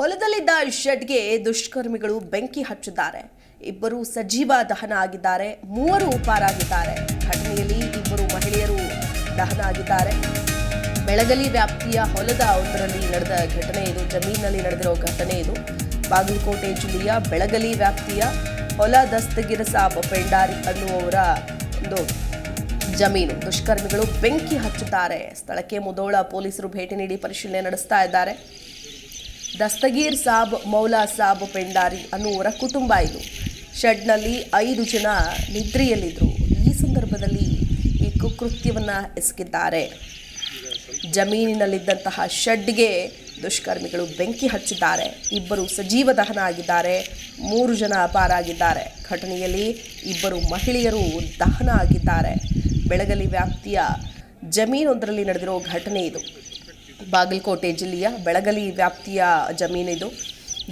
ಹೊಲದಲ್ಲಿದ್ದ ಶೆಡ್ಗೆ ದುಷ್ಕರ್ಮಿಗಳು ಬೆಂಕಿ ಹಚ್ಚಿದ್ದಾರೆ ಇಬ್ಬರು ಸಜೀವ ದಹನ ಆಗಿದ್ದಾರೆ ಮೂವರು ಪಾರಾಗಿದ್ದಾರೆ. ಘಟನೆಯಲ್ಲಿ ಇಬ್ಬರು ಮಹಿಳೆಯರು ದಹನ ಆಗಿದ್ದಾರೆ ಬೆಳಗಲಿ ವ್ಯಾಪ್ತಿಯ ಹೊಲದ ಒಂದರಲ್ಲಿ ನಡೆದ ಘಟನೆ ಇದು, ಜಮೀನಿನಲ್ಲಿ ನಡೆದಿರೋ ಘಟನೆ ಇದು. ಬಾಗಲಕೋಟೆ ಜಿಲ್ಲೆಯ ಬೆಳಗಲಿ ವ್ಯಾಪ್ತಿಯ ಹೊಲ ದಸ್ತಗಿರಸ ಪೆಂಡಾರಿ ಅನ್ನುವವರ ಒಂದು ಜಮೀನು. ದುಷ್ಕರ್ಮಿಗಳು ಬೆಂಕಿ ಹಚ್ಚುತ್ತಾರೆ. ಸ್ಥಳಕ್ಕೆ ಮುದೋಳ ಪೊಲೀಸರು ಭೇಟಿ ನೀಡಿ ಪರಿಶೀಲನೆ ನಡೆಸ್ತಾ ಇದ್ದಾರೆ. ದಸ್ತಗೀರ್ ಸಾಬ್, ಮೌಲಾ ಸಾಬ್, ಪೆಂಡಾರಿ ಅನ್ನುವರ ಕುಟುಂಬ ಇದು. ಶೆಡ್ನಲ್ಲಿ ಐದು ಜನ ನಿದ್ರೆಯಲ್ಲಿದ್ದರು ಈ ಸಂದರ್ಭದಲ್ಲಿ ಈ ಕುಕೃತ್ಯವನ್ನು ಎಸಗಿದ್ದಾರೆ. ಜಮೀನಿನಲ್ಲಿದ್ದಂತಹ ಶೆಡ್ಗೆ ದುಷ್ಕರ್ಮಿಗಳು ಬೆಂಕಿ ಹಚ್ಚಿದ್ದಾರೆ. ಇಬ್ಬರು ಸಜೀವ ದಹನ ಆಗಿದ್ದಾರೆ ಮೂರು ಜನ ಅಪಾರಾಗಿದ್ದಾರೆ. ಘಟನೆಯಲ್ಲಿ ಇಬ್ಬರು ಮಹಿಳೆಯರು ದಹನ ಆಗಿದ್ದಾರೆ ಬೆಳಗಲಿ ವ್ಯಾಪ್ತಿಯ ಜಮೀನೊಂದರಲ್ಲಿ ನಡೆದಿರೋ ಘಟನೆ ಇದು. ಬಾಗಲಕೋಟೆ ಜಿಲ್ಲೆಯ ಬೆಳಗಲಿ ವ್ಯಾಪ್ತಿಯ ಜಮೀನಿದು.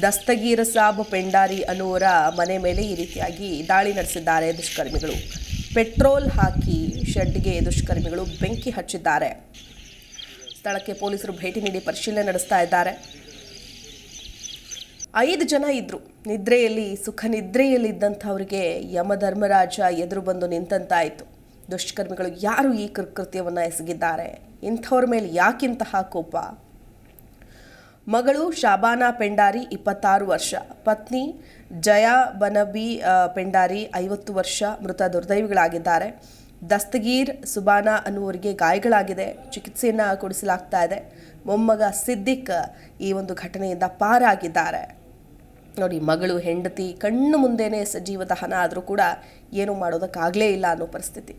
ದಸ್ತಗೀರ ಸಾಬ್ ಪೆಂಡಾರಿ ಅನ್ನುವರ ಮನೆ ಮೇಲೆ ಈ ರೀತಿಯಾಗಿ ದಾಳಿ ನಡೆಸಿದ್ದಾರೆ ದುಷ್ಕರ್ಮಿಗಳು. ಪೆಟ್ರೋಲ್ ಹಾಕಿ ಶೆಡ್ಗೆ ದುಷ್ಕರ್ಮಿಗಳು ಬೆಂಕಿ ಹಚ್ಚಿದ್ದಾರೆ. ಸ್ಥಳಕ್ಕೆ ಪೊಲೀಸರು ಭೇಟಿ ನೀಡಿ ಪರಿಶೀಲನೆ ನಡೆಸ್ತಾ ಇದ್ದಾರೆ. ಐದು ಜನ ಇದ್ರು. ನಿದ್ರೆಯಲ್ಲಿ, ಸುಖ ನಿದ್ರೆಯಲ್ಲಿದ್ದಂಥವ್ರಿಗೆ ಯಮಧರ್ಮರಾಜ ಎದುರು ಬಂದು ನಿಂತಂತಾಯಿತು. ದುಷ್ಕರ್ಮಿಗಳು ಯಾರು ಈ ಕೃತ್ಯವನ್ನು ಎಸಗಿದ್ದಾರೆ? ಇಂಥವ್ರ ಮೇಲೆ ಯಾಕಿಂತಹ ಕೋಪ? ಮಗಳು ಶಾಬಾನಾ ಪೆಂಡಾರಿ ಇಪ್ಪತ್ತಾರು ವರ್ಷ, ಪತ್ನಿ ಜಯಾ ಬನಬಿ ಪೆಂಡಾರಿ ಐವತ್ತು ವರ್ಷ ಮೃತ ದುರ್ದೈವಿಗಳಾಗಿದ್ದಾರೆ. ದಸ್ತಗೀರ್ ಸುಬಾನಾ ಅನ್ನುವರಿಗೆ ಗಾಯಗಳಾಗಿದೆ. ಚಿಕಿತ್ಸೆಯನ್ನು ಕೊಡಿಸಲಾಗ್ತಾ ಇದೆ. ಮೊಮ್ಮಗ ಸಿದ್ದಿಕ್ ಈ ಒಂದು ಘಟನೆಯಿಂದ ಪಾರಾಗಿದ್ದಾರೆ. ನೋಡಿ, ಮಗಳು, ಹೆಂಡತಿ, ಕಣ್ಣು ಮುಂದೆನೇ ಸಜೀವ ದಹನ ಆದರೂ ಕೂಡ ಏನು ಮಾಡೋದಕ್ಕಾಗಲೇ ಇಲ್ಲ ಅನ್ನೋ ಪರಿಸ್ಥಿತಿ.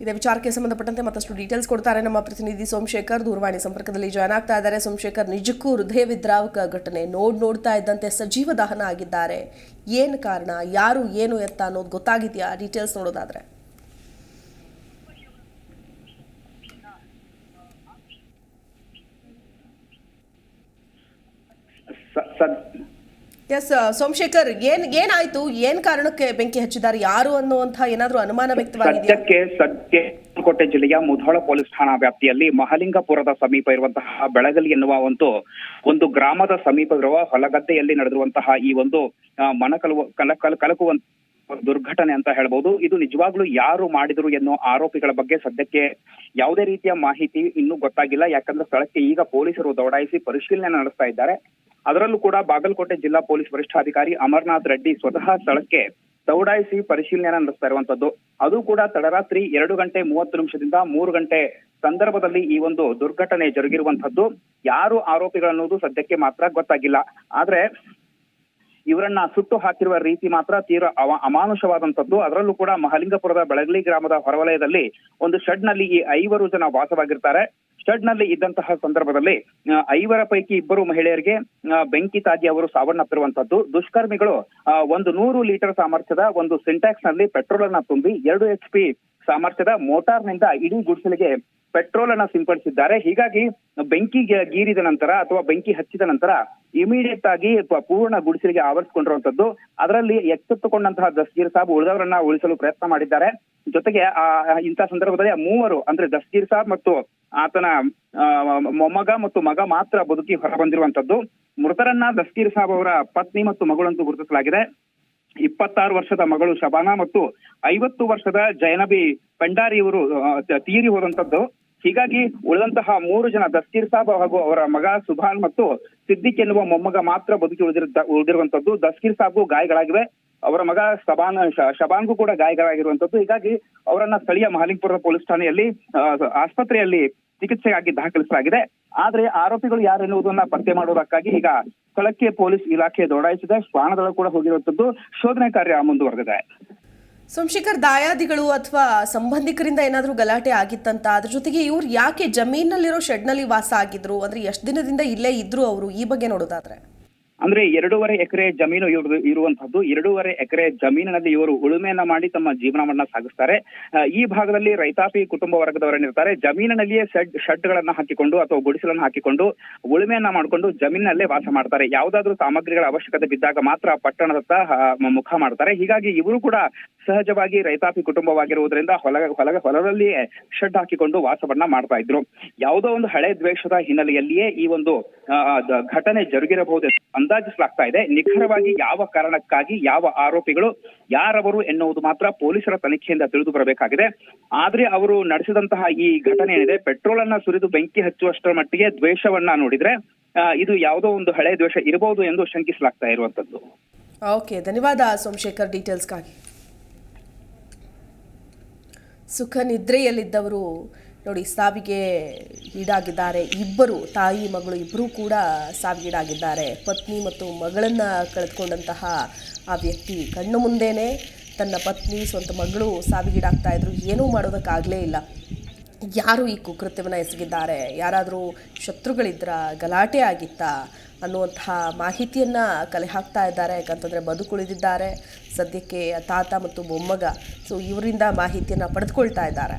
ಇದೇ ವಿಚಾರಕ್ಕೆ ಸಂಬಂಧಪಟ್ಟಂತೆ ಮತ್ತಷ್ಟು ಡೀಟೇಲ್ಸ್ ಕೊಡ್ತಾರೆ ನಮ್ಮ ಪ್ರತಿನಿಧಿ ಸೋಮಶೇಖರ್. ದೂರವಾಣಿ ಸಂಪರ್ಕದಲ್ಲಿ ಜಾಯ್ನ್ ಆಗ್ತಾ ಇದ್ದಾರೆ. ಸೋಮಶೇಖರ್, ನಿಜಕ್ಕೂ ಹೃದಯ ವಿದ್ರಾವಕ ಘಟನೆ ನೋಡ್ ನೋಡ್ತಾ ಇದ್ದಂತೆ ಸಜೀವ ದಹನ ಆಗಿದ್ದಾರೆ. ಏನು ಕಾರಣ? ಯಾರು, ಏನು ಎತ್ತ ಅನ್ನೋದು ಗೊತ್ತಾಗಿದೆಯಾ? ಡೀಟೇಲ್ಸ್ ನೋಡೋದಾದ್ರೆ. ಸ- ಸದ್- ಎಸ್ ಸೋಮಶೇಖರ್, ಏನ್, ಏನಾಯ್ತು? ಏನ್ ಕಾರಣಕ್ಕೆ ಬೆಂಕಿ ಹಚ್ಚಿದ್ದಾರೆ? ಯಾರು ಅನ್ನುವಂತಹ ಏನಾದ್ರೂ ಅನುಮಾನ ವ್ಯಕ್ತವಾಗಿದೆ ಸದ್ಯಕ್ಕೆ ಸದ್ಯಕ್ಕೆ ಜಿಲ್ಲೆಯ ಮುಧೋಳ ಪೊಲೀಸ್ ಠಾಣಾ ವ್ಯಾಪ್ತಿಯಲ್ಲಿ ಮಹಲಿಂಗಪುರದ ಸಮೀಪ ಇರುವಂತಹ ಬೆಳಗಲಿ ಎನ್ನುವ ಒಂದು ಒಂದು ಗ್ರಾಮದ ಸಮೀಪ ಇರುವ ಹೊಲಗದ್ದೆಯಲ್ಲಿ ನಡೆದಿರುವಂತಹ ಈ ಒಂದು ಮನಕಲು ಕಲ ಕಲ ಕಲಕುವ ದುರ್ಘಟನೆ ಅಂತ ಹೇಳ್ಬೋದು. ಇದು ನಿಜವಾಗ್ಲೂ ಯಾರು ಮಾಡಿದ್ರು ಎನ್ನುವ ಆರೋಪಿಗಳ ಬಗ್ಗೆ ಸದ್ಯಕ್ಕೆ ಯಾವುದೇ ರೀತಿಯ ಮಾಹಿತಿ ಇನ್ನೂ ಗೊತ್ತಾಗಿಲ್ಲ. ಯಾಕಂದ್ರೆ ಸ್ಥಳಕ್ಕೆ ಈಗ ಪೊಲೀಸರು ದೌಡಾಯಿಸಿ ಪರಿಶೀಲನೆ ನಡೆಸ್ತಾ ಇದ್ದಾರೆ. ಅದರಲ್ಲೂ ಕೂಡ ಬಾಗಲಕೋಟೆ ಜಿಲ್ಲಾ ಪೊಲೀಸ್ ವರಿಷ್ಠಾಧಿಕಾರಿ ಅಮರನಾಥ್ ರೆಡ್ಡಿ ಸ್ವತಃ ಸ್ಥಳಕ್ಕೆ ದೌಡಾಯಿಸಿ ಪರಿಶೀಲನೆ ನಡೆಸ್ತಾ ಇರುವಂತದ್ದು. ಅದು ಕೂಡ ತಡರಾತ್ರಿ ಎರಡು ಗಂಟೆ ಮೂವತ್ತು ನಿಮಿಷದಿಂದ ಮೂರು ಗಂಟೆ ಸಂದರ್ಭದಲ್ಲಿ ಈ ಒಂದು ದುರ್ಘಟನೆ ಜರುಗಿರುವಂತದ್ದು. ಯಾರು ಆರೋಪಿಗಳನ್ನೋದು ಸದ್ಯಕ್ಕೆ ಮಾತ್ರ ಗೊತ್ತಾಗಿಲ್ಲ. ಆದ್ರೆ ಇವರನ್ನ ಸುಟ್ಟು ಹಾಕಿರುವ ರೀತಿ ಮಾತ್ರ ತೀವ್ರ ಅವ- ಅಮಾನುಷವಾದಂತದ್ದು. ಅದರಲ್ಲೂ ಕೂಡ ಮಹಲಿಂಗಪುರದ ಬೆಳಗಲಿ ಗ್ರಾಮದ ಹೊರವಲಯದಲ್ಲಿ ಒಂದು ಶೆಡ್ನಲ್ಲಿ ಈ ಐವರು ಜನ ವಾಸವಾಗಿರ್ತಾರೆ. ನಲ್ಲಿ ಇದ್ದಂತಹ ಸಂದರ್ಭದಲ್ಲಿ ಐವರ ಪೈಕಿ ಇಬ್ಬರು ಮಹಿಳೆಯರಿಗೆ ಬೆಂಕಿ ತಾಗಿ ಅವರು ಸಾವನ್ನಪ್ಪಿರುವಂತದ್ದು ದುಷ್ಕರ್ಮಿಗಳು ಒಂದು ನೂರು ಲೀಟರ್ ಸಾಮರ್ಥ್ಯದ ಒಂದು ಸಿಂಟ್ಯಾಕ್ಸ್ನಲ್ಲಿ ಪೆಟ್ರೋಲ್ ಅನ್ನ ತುಂಬಿ ಎರಡು ಎಚ್ ಪಿ ಸಾಮರ್ಥ್ಯದ ಮೋಟಾರ್ನಿಂದ ಇಡೀ ಗುಡಿಸಲಿಗೆ ಪೆಟ್ರೋಲ್ ಅನ್ನ ಸಿಂಪಡಿಸಿದ್ದಾರೆ. ಹೀಗಾಗಿ ಬೆಂಕಿ ಗೀರಿದ ನಂತರ ಅಥವಾ ಬೆಂಕಿ ಹಚ್ಚಿದ ನಂತರ ಇಮಿಡಿಯೇಟ್ ಆಗಿ ಪೂರ್ಣ ಗುಡಿಸಲಿಗೆ ಆವರಿಸಿಕೊಂಡಿರುವಂತದ್ದು ಅದರಲ್ಲಿ ಎಚ್ಚೆತ್ತುಕೊಂಡಂತಹ ದಸ್ಗೀರ್ ಸಾಬ್ ಉಳಿದವರನ್ನ ಉಳಿಸಲು ಪ್ರಯತ್ನ ಮಾಡಿದ್ದಾರೆ. ಜೊತೆಗೆ ಆ ಇಂತಹ ಸಂದರ್ಭದಲ್ಲಿ ಆ ಮೂವರು, ಅಂದ್ರೆ ದಸ್ಗೀರ್ ಸಾಬ್ ಮತ್ತು ಆತನ ಮೊಮ್ಮಗ ಮತ್ತು ಮಗ ಮಾತ್ರ ಬದುಕಿ ಹೊರಬಂದಿರುವಂತದ್ದು ಮೃತರನ್ನ ದಸ್ಗೀರ್ ಸಾಬ್ ಅವರ ಪತ್ನಿ ಮತ್ತು ಮಗಳಂತೂ ಗುರುತಿಸಲಾಗಿದೆ. ಇಪ್ಪತ್ತಾರು ವರ್ಷದ ಮಗಳು ಶಬಾನಾ ಮತ್ತು ಐವತ್ತು ವರ್ಷದ ಜೈನಬಿ ಪಂಡಾರಿ ಇವರು ತೀರಿ ಹೋದಂತದ್ದು ಹೀಗಾಗಿ ಉಳಿದಂತಹ ಮೂರು ಜನ ದಸ್ತೀರ್ ಸಾಬ್ ಹಾಗೂ ಅವರ ಮಗ ಸುಭಾನ್ ಮತ್ತು ಸಿದ್ದಿಕ್ ಎನ್ನುವ ಮೊಮ್ಮಗ ಮಾತ್ರ ಬದುಕಿ ಉಳಿದಿರುತ್ತ ಉಳಿದಿರುವಂತದ್ದು ದಸ್ಕೀರ್ ಸಾಬ್ಗೂ ಗಾಯಗಳಾಗಿವೆ. ಅವರ ಮಗ ಶಬಾನ್ ಶಬಾನ್ಗೂ ಕೂಡ ಗಾಯಗಳಾಗಿರುವಂತದ್ದು ಹೀಗಾಗಿ ಅವರನ್ನ ಸ್ಥಳೀಯ ಮಹಲಿಂಗಪುರದ ಪೊಲೀಸ್ ಠಾಣೆಯಲ್ಲಿ ಆಸ್ಪತ್ರೆಯಲ್ಲಿ ಚಿಕಿತ್ಸೆಗಾಗಿ ದಾಖಲಿಸಲಾಗಿದೆ. ಆದ್ರೆ ಆರೋಪಿಗಳು ಯಾರು ಎನ್ನುವುದನ್ನ ಪತ್ತೆ ಮಾಡುವುದಕ್ಕಾಗಿ ಈಗ ಸ್ಥಳಕ್ಕೆ ಪೊಲೀಸ್ ಇಲಾಖೆ ದೌಡಾಯಿಸಿದೆ. ಶ್ವಾನದಳ ಕೂಡ ಹೋಗಿರುವಂತದ್ದು ಶೋಧನೆ ಕಾರ್ಯ ಮುಂದುವರೆದಿದೆ. ಸೋಮಶೇಖರ್ ದಾಯಾದಿಗಳು ಅಥವಾ ಸಂಬಂಧಿಕರಿಂದ ಏನಾದರೂ ಗಲಾಟೆ ಆಗಿತ್ತಂತ, ಅದ್ರ ಜೊತೆಗೆ ಇವ್ರು ಯಾಕೆ ಜಮೀನಲ್ಲಿರೋ ಶೆಡ್ನಲ್ಲಿ ವಾಸ ಆಗಿದ್ರು? ಅಂದ್ರೆ ಎಷ್ಟು ದಿನದಿಂದ ಇಲ್ಲೇ ಇದ್ರು ಅವರು? ಈ ಬಗ್ಗೆ ನೋಡೋದಾದ್ರೆ. ಅಂದ್ರೆ ಎರಡೂವರೆ ಎಕರೆ ಜಮೀನು ಇವರು ಇರುವಂತದ್ದು ಎರಡೂವರೆ ಎಕರೆ ಜಮೀನಿನಲ್ಲಿ ಇವರು ಉಳುಮೆಯನ್ನ ಮಾಡಿ ತಮ್ಮ ಜೀವನವನ್ನ ಸಾಗಿಸ್ತಾರೆ. ಈ ಭಾಗದಲ್ಲಿ ರೈತಾಪಿ ಕುಟುಂಬ ವರ್ಗದವರೇನಿರ್ತಾರೆ ಜಮೀನಿನಲ್ಲಿಯೇ ಶೆಡ್, ಶೆಡ್ಗಳನ್ನ ಹಾಕಿಕೊಂಡು ಅಥವಾ ಗುಡಿಸಲನ್ನ ಹಾಕಿಕೊಂಡು ಉಳುಮೆಯನ್ನ ಮಾಡಿಕೊಂಡು ಜಮೀನಿನಲ್ಲೇ ವಾಸ ಮಾಡ್ತಾರೆ. ಯಾವುದಾದ್ರೂ ಸಾಮಗ್ರಿಗಳ ಅವಶ್ಯಕತೆ ಬಿದ್ದಾಗ ಮಾತ್ರ ಪಟ್ಟಣದತ್ತ ಮುಖ ಮಾಡ್ತಾರೆ. ಹೀಗಾಗಿ ಇವರು ಕೂಡ ಸಹಜವಾಗಿ ರೈತಾಪಿ ಕುಟುಂಬವಾಗಿರುವುದರಿಂದ ಹೊಲ ಹೊಲ ಹೊಲದಲ್ಲಿಯೇ ಶೆಡ್ ಹಾಕಿಕೊಂಡು ವಾಸವನ್ನ ಮಾಡ್ತಾ ಇದ್ರು. ಯಾವುದೋ ಒಂದು ಹಳೆ ದ್ವೇಷದ ಹಿನ್ನೆಲೆಯಲ್ಲಿಯೇ ಈ ಒಂದು ಘಟನೆ ಜರುಗಿರಬಹುದು ಎಂದು ಅಂದಾಜಿಸಲಾಗ್ತಾ ಇದೆ. ನಿಖರವಾಗಿ ಯಾವ ಕಾರಣಕ್ಕಾಗಿ ಯಾವ ಆರೋಪಿಗಳು, ಯಾರವರು ಎನ್ನುವುದು ಮಾತ್ರ ಪೊಲೀಸರ ತನಿಖೆಯಿಂದ ತಿಳಿದು ಬರಬೇಕಾಗಿದೆ. ಆದ್ರೆ ಅವರು ನಡೆಸಿದಂತಹ ಈ ಘಟನೆ ಏನಿದೆ ಪೆಟ್ರೋಲ್ ಅನ್ನ ಸುರಿದು ಬೆಂಕಿ ಹಚ್ಚುವಷ್ಟರ ಮಟ್ಟಿಗೆ ದ್ವೇಷವನ್ನ ನೋಡಿದ್ರೆ ಇದು ಯಾವುದೋ ಒಂದು ಹಳೆ ದ್ವೇಷ ಇರಬಹುದು ಎಂದು ಶಂಕಿಸಲಾಗ್ತಾ ಇರುವಂತದ್ದು ಓಕೆ, ಧನ್ಯವಾದ ಸೋಮಶೇಖರ್ ಡೀಟೇಲ್ಸ್ಗಾಗಿ. ಸುಖ ನಿದ್ರೆಯಲ್ಲಿದ್ದವರು ನೋಡಿ, ಸಾವಿಗೆ ಈಡಾಗಿದ್ದಾರೆ ಇಬ್ಬರು, ತಾಯಿ, ಮಗಳು ಇಬ್ಬರೂ ಕೂಡ ಸಾವಿಗೀಡಾಗಿದ್ದಾರೆ ಪತ್ನಿ ಮತ್ತು ಮಗಳನ್ನು ಕಳೆದುಕೊಂಡಂತಹ ಆ ವ್ಯಕ್ತಿ ಕಣ್ಣು ಮುಂದೆನೇ ತನ್ನ ಪತ್ನಿ, ಸ್ವಂತ ಮಗಳು ಸಾವಿಗೀಡಾಗ್ತಾ ಇದ್ರು. ಏನೂ ಮಾಡೋದಕ್ಕಾಗಲೇ ಇಲ್ಲ. ಯಾರು ಈ ಕುಕೃತ್ಯವನ್ನು ಎಸಗಿದ್ದಾರೆ? ಯಾರಾದರೂ ಶತ್ರುಗಳಿದ್ರ ಗಲಾಟೆ ಆಗಿತ್ತಾ ಅನ್ನುವಂತಹ ಮಾಹಿತಿಯನ್ನು ಕಲೆ ಹಾಕ್ತಾ ಇದ್ದಾರೆ. ಯಾಕಂತಂದರೆ ಬದುಕುಳಿದಿದ್ದಾರೆ ಸದ್ಯಕ್ಕೆ ತಾತ ಮತ್ತು ಮೊಮ್ಮಗ, ಸೊ ಇವರಿಂದ ಮಾಹಿತಿಯನ್ನು ಪಡೆದುಕೊಳ್ತಾ ಇದ್ದಾರೆ.